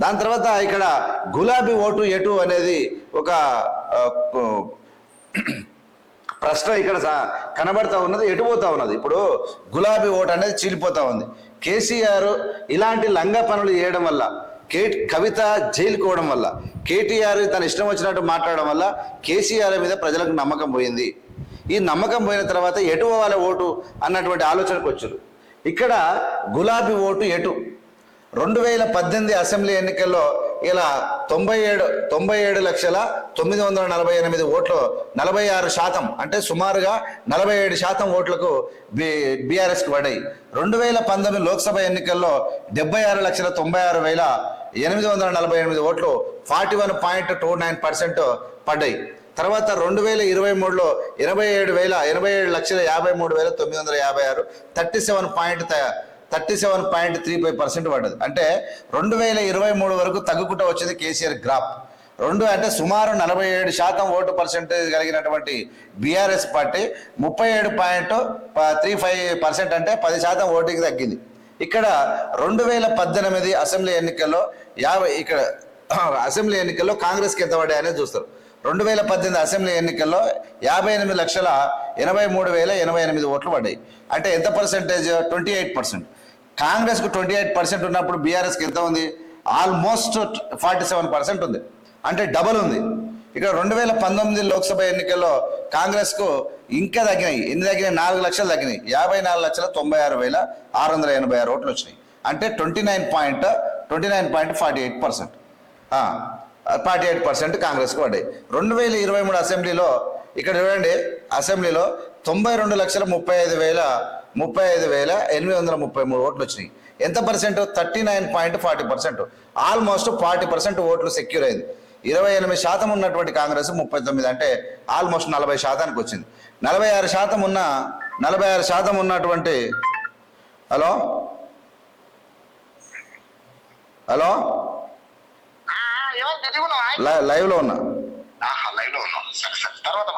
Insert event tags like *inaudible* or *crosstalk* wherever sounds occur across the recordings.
దాని తర్వాత ఇక్కడ గులాబీ ఓటు ఎటు అనేది ఒక ప్రశ్న ఇక్కడ సా- కనబడతా ఉన్నది ఎటు పోతా ఉన్నది? ఇప్పుడు గులాబీ ఓటు అనేది చీలిపోతా ఉంది. కేసీఆర్ ఇలాంటి లంగ పనులు చేయడం వల్ల కే కవిత జైలుకోవడం వల్ల కేటీఆర్ తన ఇష్టం వచ్చినట్టు మాట్లాడడం వల్ల కేసీఆర్ మీద ప్రజలకు నమ్మకం పోయింది. ఈ నమ్మకం పోయిన తర్వాత ఎటు పోవాలి ఓటు అన్నటువంటి ఆలోచనకు వచ్చారు ఇక్కడ గులాబీ ఓటు ఎటు? రెండు వేల పద్దెనిమిది అసెంబ్లీ ఎన్నికల్లో ఇలా తొంభై ఏడు తొంభై ఏడు లక్షల తొమ్మిది వందల నలభై ఎనిమిది ఓట్లు నలభై ఆరు శాతం అంటే సుమారుగా నలభై ఏడు శాతం ఓట్లకు బి బీఆర్ఎస్కి పడ్డాయి. రెండు వేల పంతొమ్మిది లోక్సభ ఎన్నికల్లో డెబ్బై ఆరు లక్షల తొంభై ఆరు వేల ఎనిమిది వందల నలభై ఎనిమిది ఓట్లు forty one point two nine percent పడ్డాయి. తర్వాత రెండు వేల ఇరవై మూడులో ఇరవై ఏడు వేల ఎనభై ఏడు లక్షల యాభై మూడు వేల తొమ్మిది వందల యాభై ఆరు thirty seven point thirty seven point three five percent పడ్డది. అంటే రెండు వేల ఇరవై మూడు వరకు తగ్గుకుంటూ వచ్చింది కేసీఆర్ గ్రాఫ్ రెండు అంటే సుమారు నలభై ఏడు శాతం ఓటు పర్సెంటేజ్ కలిగినటువంటి బీఆర్ఎస్ పార్టీ ముప్పై ఏడు పాయింట్ త్రీ ఫైవ్ పర్సెంట్ అంటే పది శాతం ఓటింగ్ తగ్గింది. ఇక్కడ రెండు వేల పద్దెనిమిది అసెంబ్లీ ఎన్నికల్లో యాభై ఇక్కడ *clears throat* అసెంబ్లీ ఎన్నికల్లో కాంగ్రెస్కి ఎంత పడ్డాయనేది చూస్తారు. రెండు వేల పద్దెనిమిది అసెంబ్లీ ఎన్నికల్లో యాభై ఎనిమిది లక్షల ఎనభై మూడు వేల ఎనభై ఎనిమిది ఓట్లు పడ్డాయి. అంటే ఎంత పర్సెంటేజ్? Twenty eight percent. కాంగ్రెస్కు ట్వంటీ ఎయిట్ పర్సెంట్ ఉన్నప్పుడు బీఆర్ఎస్కి ఎంత ఉంది? ఆల్మోస్ట్ ఫార్టీ సెవెన్ పర్సెంట్ ఉంది. అంటే డబల్ ఉంది. ఇక్కడ రెండు వేల పంతొమ్మిది లోక్సభ ఎన్నికల్లో కాంగ్రెస్కు ఇంకా తగ్గినాయి. ఎన్ని తగ్గినాయి? నాలుగు లక్షలు తగ్గినాయి. యాభై నాలుగు లక్షల తొంభై ఆరు వేల ఆరు వందల ఎనభై ఆరు ఓట్లు వచ్చినాయి. అంటే twenty nine point twenty nine point forty eight percent. Forty eight percent కాంగ్రెస్కి పడ్డాయి. రెండు వేల ఇరవై మూడు అసెంబ్లీలో ఇక్కడ చూడండి అసెంబ్లీలో తొంభై రెండు లక్షల ముప్పై ఐదు వేల ముప్పై ఐదు వేల ఎనిమిది వందల ముప్పై మూడు ఓట్లు వచ్చినాయి ఎంత percent? Thirty nine point forty percent. Almost forty percent ఓట్లు సెక్యూర్ అయింది. ఇరవై ఎనిమిది శాతం ఉన్నటువంటి కాంగ్రెస్ ముప్పై తొమ్మిది అంటే ఆల్మోస్ట్ నలభై శాతానికి వచ్చింది నలభై ఆరు శాతం ఉన్న నలభై ఆరు శాతం ఉన్నటువంటి హలో? హలో? లైవ్లో ఉన్నా. ఆహా లైవ్లో ఉన్నాం. సరే సరే తర్వాత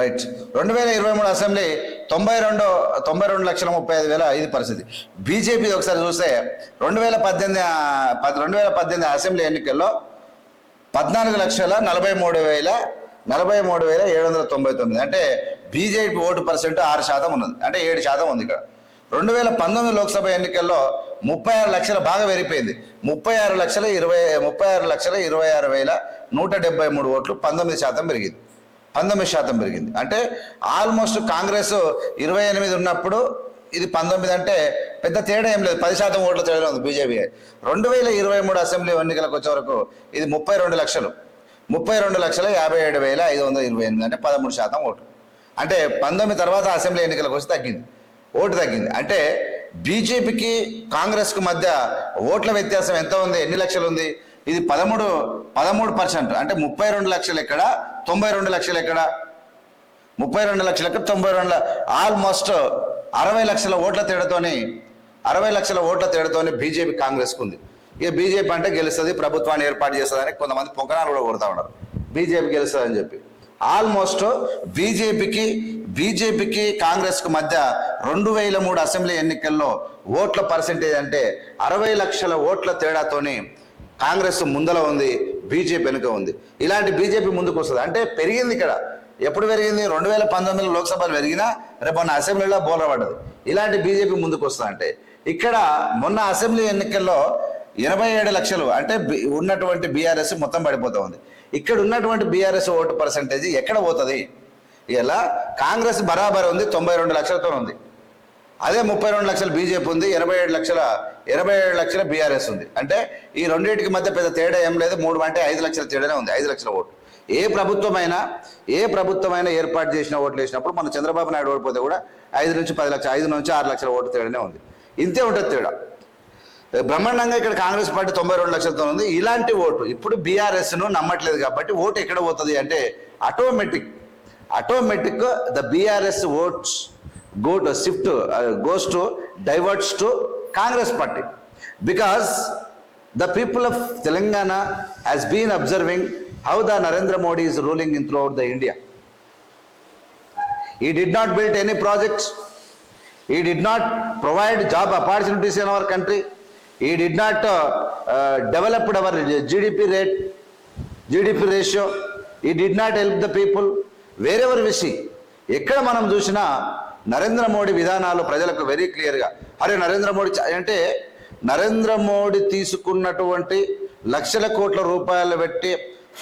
రైట్ రెండు వేల ఇరవై మూడు అసెంబ్లీ తొంభై రెండు తొంభై రెండు లక్షల ముప్పై ఐదు వేల ఐదు పరిస్థితి. బీజేపీ ఒకసారి చూస్తే రెండు వేల పద్దెనిమిది రెండు వేల పద్దెనిమిది అసెంబ్లీ ఎన్నికల్లో పద్నాలుగు లక్షల నలభై మూడు వేల నలభై మూడు వేల ఏడు వందల తొంభై తొమ్మిది. అంటే బీజేపీ ఓటు పర్సెంట్ ఆరు శాతం ఉన్నది. అంటే ఏడు శాతం ఉంది ఇక్కడ. రెండు వేల పంతొమ్మిది లోక్సభ ఎన్నికల్లో ముప్పై ఆరు లక్షల బాగా పెరిగిపోయింది. ముప్పై ఆరు లక్షల ఇరవై ముప్పై ఆరు లక్షల ఇరవై ఆరు వేల నూట డెబ్బై మూడు ఓట్లు పంతొమ్మిది శాతం పెరిగింది. పంతొమ్మిది శాతం పెరిగింది. అంటే ఆల్మోస్ట్ కాంగ్రెస్ ఇరవై ఎనిమిది ఉన్నప్పుడు ఇది పంతొమ్మిది అంటే పెద్ద తేడా ఏం లేదు. పది శాతం ఓట్ల తేడా ఉంది బీజేపీ రెండు వేల ఇరవై మూడు అసెంబ్లీ ఎన్నికలకు వచ్చే వరకు ఇది ముప్పై రెండు లక్షలు. ముప్పై రెండు లక్షల యాభై ఏడు వేల ఐదు వందల ఇరవై ఎనిమిది అంటే పదమూడు శాతం ఓటు. అంటే పంతొమ్మిది తర్వాత అసెంబ్లీ ఎన్నికలకు వచ్చి తగ్గింది. ఓటు తగ్గింది. అంటే బీజేపీకి కాంగ్రెస్కు మధ్య ఓట్ల వ్యత్యాసం ఎంత ఉంది? ఎన్ని లక్షలు ఉంది? ఇది పదమూడు పదమూడు పర్సెంట్. అంటే ముప్పై రెండు లక్షలు ఎక్కడ? తొంభై రెండు లక్షలు ఎక్కడ? ముప్పై రెండు లక్షలు ఎక్కడ? తొంభై రెండు ఆల్మోస్ట్ అరవై లక్షల ఓట్ల తేడాతోని అరవై లక్షల ఓట్ల తేడాతోని బీజేపీ కాంగ్రెస్కు ఉంది ఇక బీజేపీ అంటే గెలుస్తుంది ప్రభుత్వాన్ని ఏర్పాటు చేస్తుందని కొంతమంది పొంగనాలు కూడా కొడతా ఉన్నారు. బీజేపీ గెలుస్తుందని చెప్పి. ఆల్మోస్ట్ బీజేపీకి బీజేపీకి కాంగ్రెస్కు మధ్య రెండు వేల మూడు అసెంబ్లీ ఎన్నికల్లో ఓట్ల పర్సెంటేజ్ అంటే అరవై లక్షల ఓట్ల తేడాతోని కాంగ్రెస్ ముందల ఉంది బీజేపీ వెనుక ఉంది. ఇలాంటి బీజేపీ ముందుకు వస్తుంది. అంటే పెరిగింది ఇక్కడ. ఎప్పుడు పెరిగింది? రెండు వేల పంతొమ్మిదిలో లోక్సభలు పెరిగినా రేపు మొన్న అసెంబ్లీలో బోల పడ్డది. ఇలాంటి బీజేపీ ముందుకు వస్తుంది అంటే ఇక్కడ మొన్న అసెంబ్లీ ఎన్నికల్లో ఎనభై ఏడు లక్షలు అంటే ఉన్నటువంటి బీఆర్ఎస్ మొత్తం పడిపోతూ ఉంది. ఇక్కడ ఉన్నటువంటి బీఆర్ఎస్ ఓటు పర్సంటేజ్ ఎక్కడ పోతుంది? ఇలా కాంగ్రెస్ బరాబర్ ఉంది తొంభై రెండు లక్షలతో ఉంది. అదే ముప్పై రెండు లక్షలు బీజేపీ ఉంది ఎనభై ఏడు లక్షల ఇరవై ఏడు లక్షల బీఆర్ఎస్ ఉంది. అంటే ఈ రెండింటికి మధ్య పెద్ద తేడా ఏం లేదు. మూడు అంటే ఐదు లక్షల తేడానే ఉంది. ఐదు లక్షల ఓటు ఏ ప్రభుత్వమైనా ఏ ప్రభుత్వమైనా ఏర్పాటు చేసిన ఓట్లు వేసినప్పుడు మన చంద్రబాబు నాయుడు ఓడిపోతే కూడా ఐదు నుంచి పది లక్షల ఐదు నుంచి ఆరు లక్షల ఓటు తేడానే ఉంది. ఇంతే ఉంటుంది తేడా. బ్రహ్మాండంగా ఇక్కడ కాంగ్రెస్ పార్టీ తొంభై రెండు లక్షలతో ఉంది. ఇలాంటి ఓటు ఇప్పుడు బీఆర్ఎస్ను నమ్మట్లేదు కాబట్టి ఓటు ఎక్కడ పోతుంది అంటే automatic automatic the BRS votes go to shift goes to diverts to Congress party. Because the people of Telangana has been observing how the Narendra Modi is ruling in throughout the India he did not build any projects he did not provide job opportunities in our country he did not developed our GDP rate GDP ratio he did not help the people wherever Vishi ఎక్కడ మనం చూసినా నరేంద్ర మోడీ విధానాలు ప్రజలకు very క్లియర్గా అరే నరేంద్ర మోడీ అంటే నరేంద్ర మోడీ తీసుకున్నటువంటి లక్షల కోట్ల రూపాయలు పెట్టి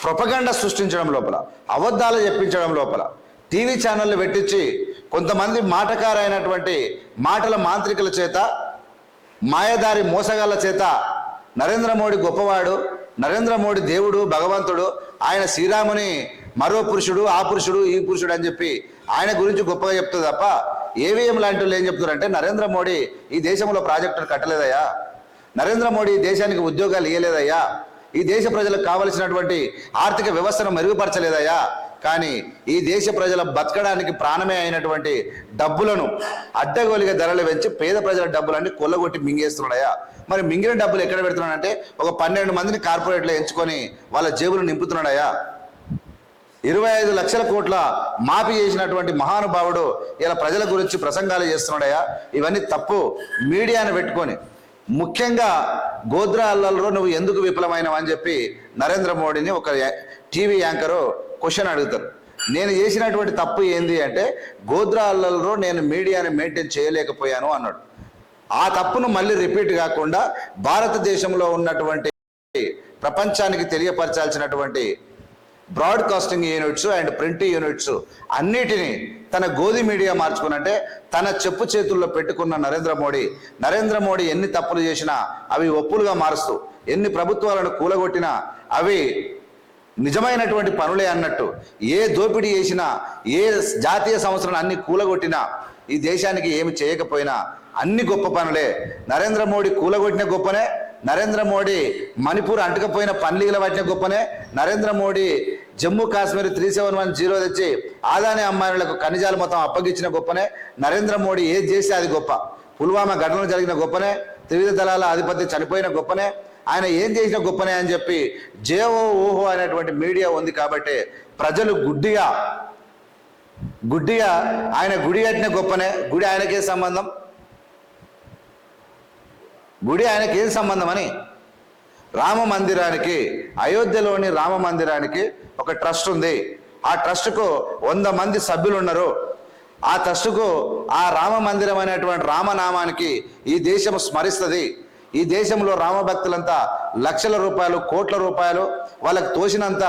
ప్రొపగండ సృష్టించడం లోపల అబద్ధాలు చెప్పించడం లోపల టీవీ ఛానళ్ళు పెట్టించి కొంతమంది మాటకారైనటువంటి మాటల మాంత్రికుల చేత మాయదారి మోసగాళ్ళ చేత నరేంద్ర మోడీ గొప్పవాడు నరేంద్ర మోడీ దేవుడు భగవంతుడు ఆయన శ్రీరాముని మరో పురుషుడు ఆ పురుషుడు ఈ పురుషుడు అని చెప్పి ఆయన గురించి గొప్పగా చెప్తుంది తప్ప ఏవిఎం లాంటి వాళ్ళు ఏం చెప్తున్నారంటే నరేంద్ర మోడీ ఈ దేశంలో ప్రాజెక్టులు కట్టలేదయ్యా. నరేంద్ర మోడీ ఈ దేశానికి ఉద్యోగాలు ఇవ్వలేదయ్యా ఈ దేశ ప్రజలకు కావలసినటువంటి ఆర్థిక వ్యవస్థను మెరుగుపరచలేదయ్యా. కానీ ఈ దేశ ప్రజల బతకడానికి ప్రాణమే అయినటువంటి డబ్బులను అడ్డగోలిగా ధరలు పెంచి పేద ప్రజల డబ్బులన్నీ కొల్లగొట్టి మింగేస్తున్నాడయా మరి మింగిన డబ్బులు ఎక్కడ పెడుతున్నాడంటే ఒక పన్నెండు మందిని కార్పొరేట్లో ఎంచుకొని వాళ్ళ జేబులు నింపుతున్నాడయా ఇరవై ఐదు లక్షల కోట్ల మాఫీ చేసినటువంటి మహానుభావుడు ఇలా ప్రజల గురించి ప్రసంగాలు చేస్తున్నాడయా ఇవన్నీ తప్పు. మీడియాను పెట్టుకొని. ముఖ్యంగా గోద్రా అల్లల్లో నువ్వు ఎందుకు విఫలమైనవు అని చెప్పి నరేంద్ర మోడీని ఒక టీవీ యాంకరు క్వశ్చన్ అడుగుతారు. నేను చేసినటువంటి తప్పు ఏంది అంటే గోద్రా అల్లల్లో నేను మీడియాని మెయింటైన్ చేయలేకపోయాను అన్నాడు. ఆ తప్పును మళ్ళీ రిపీట్ కాకుండా భారతదేశంలో ఉన్నటువంటి ప్రపంచానికి తెలియపరచాల్సినటువంటి broadcasting units and print units అన్నిటినీ తన గోధి మీడియా మార్చుకున్నట్టే తన చెప్పు చేతుల్లో పెట్టుకున్న నరేంద్ర మోడీ. నరేంద్ర మోడీ ఎన్ని తప్పులు చేసినా అవి ఒప్పులుగా మారుస్తూ ఎన్ని ప్రభుత్వాలను కూలగొట్టినా అవి నిజమైనటువంటి పనులే అన్నట్టు. ఏ దోపిడీ చేసినా ఏ జాతీయ సంస్థలను అన్ని కూలగొట్టినా ఈ దేశానికి ఏమి చేయకపోయినా అన్ని గొప్ప పనులే. నరేంద్ర మోడీ కూలగొట్టిన గొప్పనే నరేంద్ర మోడీ మణిపూర్ అంటకపోయిన పన్లీగల వాటిన గొప్పనే Narendra Modi Jammu Kashmir three seven one zero తెచ్చి ఆదాని అమ్మాయిలకు ఖనిజాలు మొత్తం అప్పగించిన గొప్పనే. నరేంద్ర మోడీ ఏది చేస్తే అది గొప్ప. పుల్వామా ఘటన జరిగిన గొప్పనే. త్రివిధ దళాల అధిపతి చనిపోయిన గొప్పనే. ఆయన ఏం చేసిన గొప్పనే అని చెప్పి జేఓ ఓహో అనేటువంటి మీడియా ఉంది కాబట్టి ప్రజలు గుడ్డిగా గుడ్డిగా ఆయన గుడి కట్టిన గొప్పనే. గుడి ఆయనకే సంబంధం? గుడి ఆయనకి సంబంధం అని? రామ మందిరానికి అయోధ్యలోని రామ మందిరానికి ఒక ట్రస్ట్ ఉంది. ఆ ట్రస్ట్కు వంద మంది సభ్యులు ఉన్నారు ఆ ట్రస్ట్కు ఆ రామ మందిరం అనేటువంటి రామనామానికి ఈ దేశం స్మరిస్తుంది. ఈ దేశంలో రామభక్తులంతా లక్షల రూపాయలు కోట్ల రూపాయలు వాళ్ళకి తోసినంత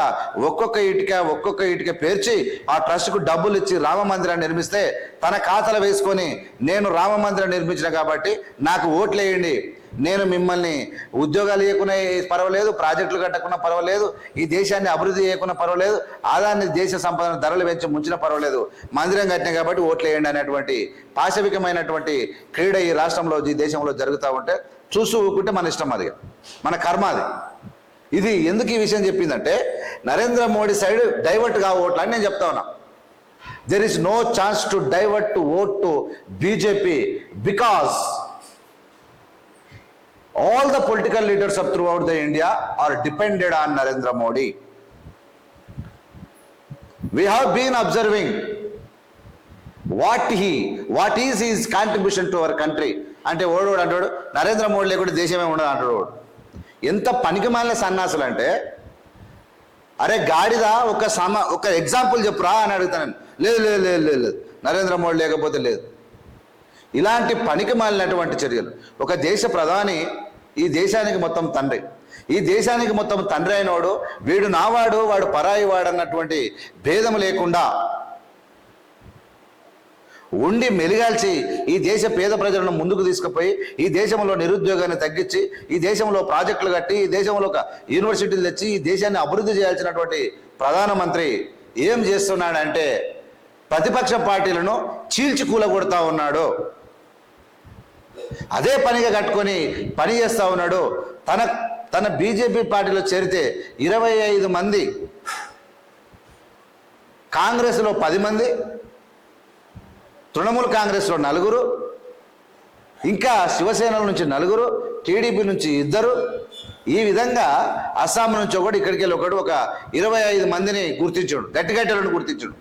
ఒక్కొక్క ఇటుక ఒక్కొక్క ఇటుక పేర్చి ఆ ట్రస్ట్కు డబ్బులు ఇచ్చి రామ మందిరాన్ని నిర్మిస్తే తన ఖాతాలు వేసుకొని నేను రామ మందిరం నిర్మించిన కాబట్టి నాకు ఓట్లు వేయండి. నేను మిమ్మల్ని ఉద్యోగాలు ఇవ్వకున్నా పర్వాలేదు ప్రాజెక్టులు కట్టకున్నా పర్వాలేదు ఈ దేశాన్ని అభివృద్ధి చేయకున్నా పర్వాలేదు ఆదాన్ని దేశ సంపదను ధరలు పెంచి ముంచిన పర్వాలేదు. మందిరం కట్టినా కాబట్టి ఓట్లు వేయండి అనేటువంటి పాశవికమైనటువంటి క్రీడ ఈ రాష్ట్రంలో ఈ దేశంలో జరుగుతూ ఉంటే చూస్తూ ఊకుంటే మన ఇష్టం అది. మన కర్మ అది. ఇది ఎందుకు ఈ విషయం చెప్పిందంటే నరేంద్ర మోడీ సైడ్ డైవర్ట్గా ఓట్లు అని నేను చెప్తా ఉన్నా. There is no chance to divert to vote to BJP because all the political leaders of throughout the India are depended on Narendra Modi we have been observing what he what is his contribution to our country అంటే ఓడోడు అంటాడు నరేంద్ర మోడీ లేకుండా దేశమే ఉండదు అంటాడు ఓడు. ఎంత పనికి మాలిన సన్నాసులు అంటే అరే గాడిద ఒక సమ ఒక ఎగ్జాంపుల్ చెప్పురా అని అడుగుతాను లేదు లేదు లేదు లేదు లేదు. నరేంద్ర మోడీ లేకపోతే లేదు. ఇలాంటి పనికి మాలినటువంటి చర్యలు. ఒక దేశ ప్రధాని ఈ దేశానికి మొత్తం తండ్రి. ఈ దేశానికి మొత్తం తండ్రి అయినవాడు వీడు నావాడు వాడు పరాయి వాడు అన్నటువంటి భేదం లేకుండా ఉండి మెలిగాల్చి ఈ దేశ పేద ప్రజలను ముందుకు తీసుకుపోయి ఈ దేశంలో నిరుద్యోగాన్ని తగ్గించి ఈ దేశంలో ప్రాజెక్టులు కట్టి ఈ దేశంలో ఒక యూనివర్సిటీలు తెచ్చి ఈ దేశాన్ని అభివృద్ధి చేయాల్సినటువంటి ప్రధానమంత్రి ఏం చేస్తున్నాడంటే ప్రతిపక్ష పార్టీలను చీల్చి కూలగొడతా ఉన్నాడు. అదే పనిగా కట్టుకొని పని చేస్తా ఉన్నాడు. తన తన బీజేపీ పార్టీలో చేరితే ఇరవై ఐదు మంది కాంగ్రెస్లో పది మంది తృణమూల్ కాంగ్రెస్లో నలుగురు ఇంకా శివసేన నుంచి నలుగురు టీడీపీ నుంచి ఇద్దరు. ఈ విధంగా అస్సాం నుంచి ఒకటి ఇక్కడికి వెళ్ళి ఒకడు ఒక ఇరవై ఐదు మందిని గుర్తించాడు గట్టిగట్టలను గుర్తించాడు.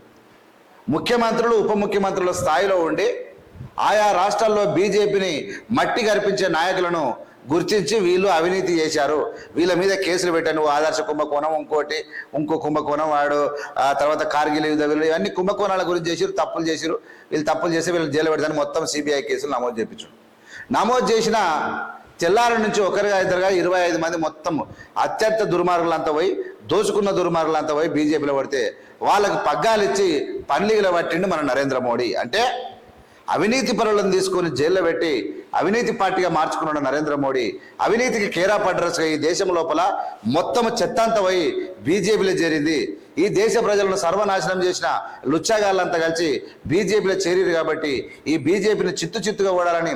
ముఖ్యమంత్రులు ఉప ముఖ్యమంత్రుల స్థాయిలో ఉండి ఆయా రాష్ట్రాల్లో బీజేపీని మట్టి గర్పించే నాయకులను గుర్తించి వీళ్ళు అవినీతి చేశారు. వీళ్ళ మీద కేసులు పెట్టాను ఆదర్శ కుంభకోణం ఇంకోటి ఇంకో కుంభకోణం వాడు ఆ తర్వాత కార్గిల్ యుద్ధ వీళ్ళు ఇవన్నీ కుంభకోణాల గురించి చేసిరు తప్పులు చేసిరు వీళ్ళు తప్పులు చేసి వీళ్ళు జైలు పెడతాను మొత్తం సిబిఐ కేసులు నమోదు చేయించు నమోదు చేసిన తెల్లారి నుంచి ఒకరిగా ఇద్దరుగా ఇరవై ఐదు మంది మొత్తం అత్యంత దుర్మార్గులంతా పోయి దోచుకున్న దుర్మార్గులంతా పోయి బీజేపీలో పడితే వాళ్ళకి పగ్గాలు ఇచ్చి పట్టిండు మన నరేంద్ర మోడీ. అంటే అవినీతి పరులను తీసుకొని జైల్లో పెట్టి అవినీతి పార్టీగా మార్చుకున్నాడు నరేంద్ర మోడీ. అవినీతికి కేరా పడ్రస్గా ఈ దేశం లోపల మొత్తం చెత్తాంతమై బీజేపీలో చేరింది. ఈ దేశ ప్రజలను సర్వనాశనం చేసిన లుచ్చాగాళ్ళంతా కలిసి బీజేపీలో చేరీరు కాబట్టి ఈ బీజేపీని చిత్తు చిత్తుగా ఓడాలని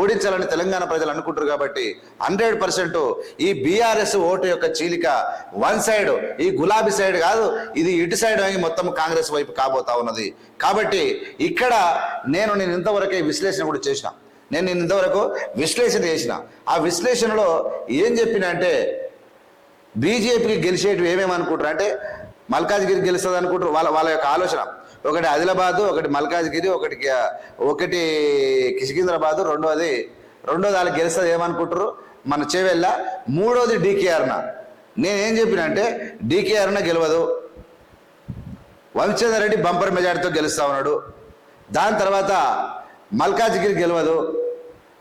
ఓడించాలని తెలంగాణ ప్రజలు అనుకుంటారు కాబట్టి హండ్రెడ్ పర్సెంట్ ఈ బీఆర్ఎస్ ఓటు యొక్క చీలిక వన్ సైడ్ ఈ గులాబీ సైడ్ కాదు ఇది ఇటు సైడ్ అని మొత్తం కాంగ్రెస్ వైపు కాబోతా ఉన్నది. కాబట్టి ఇక్కడ నేను నేను ఇంతవరకే విశ్లేషణ కూడా చేసిన. నేను నేను ఇంతవరకు విశ్లేషణ చేసిన. ఆ విశ్లేషణలో ఏం చెప్పిన అంటే బీజేపీకి గెలిచేటివి ఏమేమి అనుకుంటారు అంటే మల్కాజ్గిరి గెలుస్తుంది అనుకుంటారు. వాళ్ళ వాళ్ళ యొక్క ఆలోచన. ఒకటి ఆదిలాబాదు ఒకటి మల్కాజ్గిరి ఒకటి ఒకటి కిష్కింద్రాబాదు రెండోది రెండోది వాళ్ళు గెలుస్తుంది ఏమనుకుంటారు? మన చెవెళ్ళ మూడోది డీకేఆర్న నేనేం చెప్పిన అంటే డీకేఆర్న గెలవదు. వంశధర్ రెడ్డి బంపర్ మెజార్టీతో గెలుస్తా ఉన్నాడు. దాని తర్వాత మల్కాజ్గిరి గెలవదు.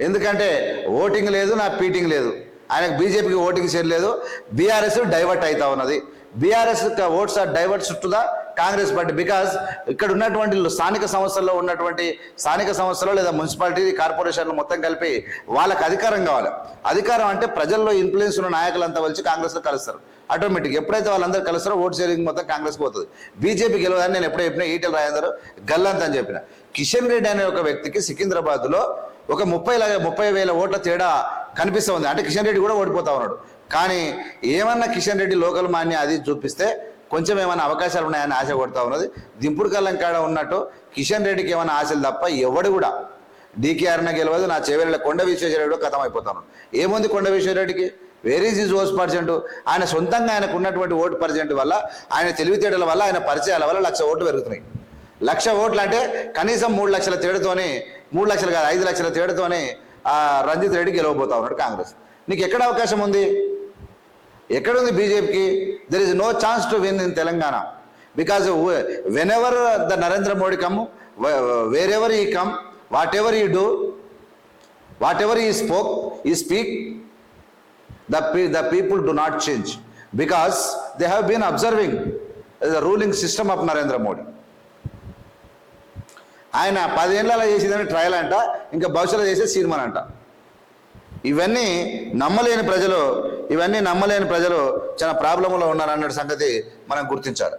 ఎందుకంటే ఓటింగ్ లేదు నా పీటింగ్ లేదు. ఆయనకు బీజేపీకి ఓటింగ్ చేయలేదు బీఆర్ఎస్ డైవర్ట్ అవుతా ఉన్నది. BRS votes are divert to the Congress party because ఇక్కడ ఉన్నటువంటి స్థానిక సంస్థల్లో ఉన్నటువంటి స్థానిక సంస్థలు లేదా మున్సిపాలిటీ కార్పొరేషన్లు మొత్తం కలిపి వాళ్ళకి అధికారం కావాలి. అధికారం అంటే ప్రజల్లో ఇన్ఫ్లుయెన్స్ ఉన్న నాయకులంతా వచ్చి కాంగ్రెస్లో కలుస్తారు. ఆటోమేటిక్ ఎప్పుడైతే వాళ్ళందరూ కలుస్తారో ఓట్ షేరింగ్ మొత్తం కాంగ్రెస్ పోతుంది. బీజేపీ గెలవదని నేను ఎప్పుడో చెప్పినా ఈటెల రాజేందర్ గల్లంత అని చెప్పిన. కిషన్ రెడ్డి అనే ఒక వ్యక్తికి సికింద్రాబాద్లో ఒక ముప్పై ముప్పై వేల ఓట్ల తేడా కనిపిస్తూ ఉంది. అంటే కిషన్ రెడ్డి కూడా ఓడిపోతా ఉన్నాడు. కానీ ఏమన్నా కిషన్ రెడ్డి లోకల్ మాన్య అది చూపిస్తే కొంచెం ఏమైనా అవకాశాలు ఉన్నాయని ఆశ కొడతా ఉన్నది. దింపుడు కళ్ళం కాడ ఉన్నట్టు కిషన్ రెడ్డికి ఏమైనా ఆశలు తప్ప ఎవడు కూడా డీకేఆర్న గెలవదు నా చెవెళ్ళ కొండ విశ్వేశ్వరరెడ్డి కథం అయిపోతాను. ఏముంది కొండ విశ్వేశ్వరరెడ్డికి? వెరీ ఈజ్ ఓస్ పర్సెంట్ ఆయన సొంతంగా ఆయనకు ఉన్నటువంటి ఓటు పర్సెంట్ వల్ల ఆయన తెలివితేటల వల్ల ఆయన పరిచయాల వల్ల లక్ష ఓట్లు పెరుగుతున్నాయి. లక్ష ఓట్లు అంటే కనీసం మూడు లక్షల తేడాతోనే మూడు లక్షలు కాదు ఐదు లక్షల తేడాతోనే రంజిత్ రెడ్డి గెలవబోతా ఉన్నాడు కాంగ్రెస్. నీకు ఎక్కడ అవకాశం ఉంది? ఎక్కడుంది బీజేపీకి? There is no chance to win in Telangana because whenever the Narendra Modi come wherever he come whatever he do whatever he spoke he speak the P the people do not change. Because they have been observing ruling system of Narendra Modi Modi. ఆయన పదేళ్ళలో చేసేదని trial అంట ఇంకా భవిష్యత్తులో చేసే cinema అంట. ఇవన్నీ నమ్మలేని ప్రజలు ఇవన్నీ నమ్మలేని ప్రజలు చాలా ప్రాబ్లంలో ఉన్నారన్న సంగతి మనం గుర్తించాలి.